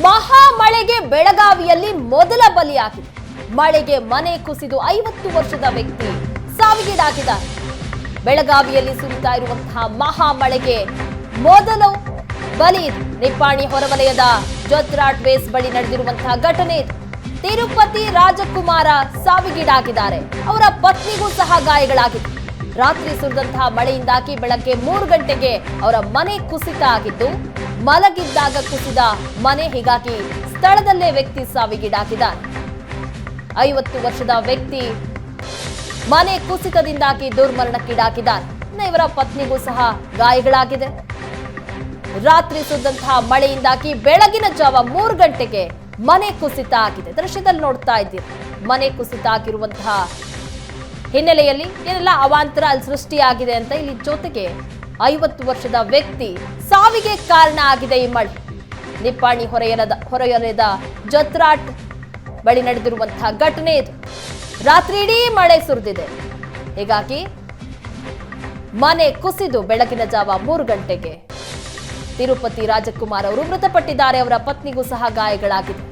ಮಹಾ ಮಳೆಗೆ ಬೆಳಗಾವಿಯಲ್ಲಿ ಮೊದಲ ಬಲಿಯಾಗಿದೆ. ಮಳೆಗೆ ಮನೆ ಕುಸಿದು ಐವತ್ತು ವರ್ಷದ ವ್ಯಕ್ತಿ ಸಾವಿಗೀಡಾಗಿದ್ದಾರೆ ಬೆಳಗಾವಿಯಲ್ಲಿ ಸುರಿತಾ ಇರುವಂತಹ ಮಹಾ ಮಳೆಗೆ ಮೊದಲು ಬಲಿ ನಿಪ್ಪಾಣಿ ಹೊರವಲಯದ ಜೋತ್ರಾಟ್ ಬೇಸ್ ಬಳಿ ನಡೆದಿರುವಂತಹ ಘಟನೆ ತಿರುಪತಿ ರಾಜಕುಮಾರ ಸಾವಿಗೀಡಾಗಿದ್ದಾರೆ ಅವರ ಪತ್ನಿಗೂ ಸಹ ಗಾಯಗಳಾಗಿದೆ ರಾತ್ರಿ ಸುರಿದಂತಹ ಮಳೆಯಿಂದಾಗಿ ಬೆಳಗ್ಗೆ ಮೂರು ಗಂಟೆಗೆ ಅವರ ಮನೆ ಕುಸಿತ ಆಗಿದ್ದು ಮಲಗಿದ್ದಾಗ ಕುಸಿದ ಮನೆ ಹೀಗಾಗಿ ಸ್ಥಳದಲ್ಲೇ ವ್ಯಕ್ತಿ ಸಾವಿಗೀಡಾಗಿದ್ದಾರೆ ಐವತ್ತು ವರ್ಷದ ವ್ಯಕ್ತಿ ಮನೆ ಕುಸಿತದಿಂದಾಗಿ ದುರ್ಮರಣಕ್ಕೀಡಾಗಿದ್ದಾರೆ ಇವರ ಪತ್ನಿಗೂ ಸಹ ಗಾಯಗಳಾಗಿದೆ. ರಾತ್ರಿ ಸುದ್ದಂತಹ ಮಳೆಯಿಂದಾಗಿ ಬೆಳಗಿನ ಜಾವ ಮೂರು ಗಂಟೆಗೆ ಮನೆ ಕುಸಿತ ಆಗಿದೆ. ದೃಶ್ಯದಲ್ಲಿ ನೋಡ್ತಾ ಇದ್ದೀರಿ. ಮನೆ ಕುಸಿತ ಆಗಿರುವಂತಹ ಹಿನ್ನೆಲೆಯಲ್ಲಿ ಏನೆಲ್ಲ ಅವಾಂತರ ಅಲ್ಲಿ ಸೃಷ್ಟಿಯಾಗಿದೆ ಅಂತ ಇಲ್ಲಿ ಜೊತೆಗೆ ಐವತ್ತು ವರ್ಷದ ವ್ಯಕ್ತಿ ಸಾವಿಗೆ ಕಾರಣ ಆಗಿದೆ ಈ ಮಳೆ. ನಿಪ್ಪಾಣಿ ಹೊರೆಯಲದ ಹೊರೆಯೊರೆದ ಜತ್ರಾಟ್ ಬಳಿ ನಡೆದಿರುವಂತಹ ಘಟನೆ ಇದು. ರಾತ್ರಿ ಇಡೀ ಮಳೆ ಸುರಿದಿದೆ. ಹೀಗಾಗಿ ಮನೆ ಕುಸಿದು ಬೆಳಗಿನ ಜಾವ ಮೂರು ಗಂಟೆಗೆ ತಿರುಪತಿ ರಾಜಕುಮಾರ್ ಅವರು ಮೃತಪಟ್ಟಿದ್ದಾರೆ. ಅವರ ಪತ್ನಿಗೂ ಸಹ ಗಾಯಗಳಾಗಿದೆ.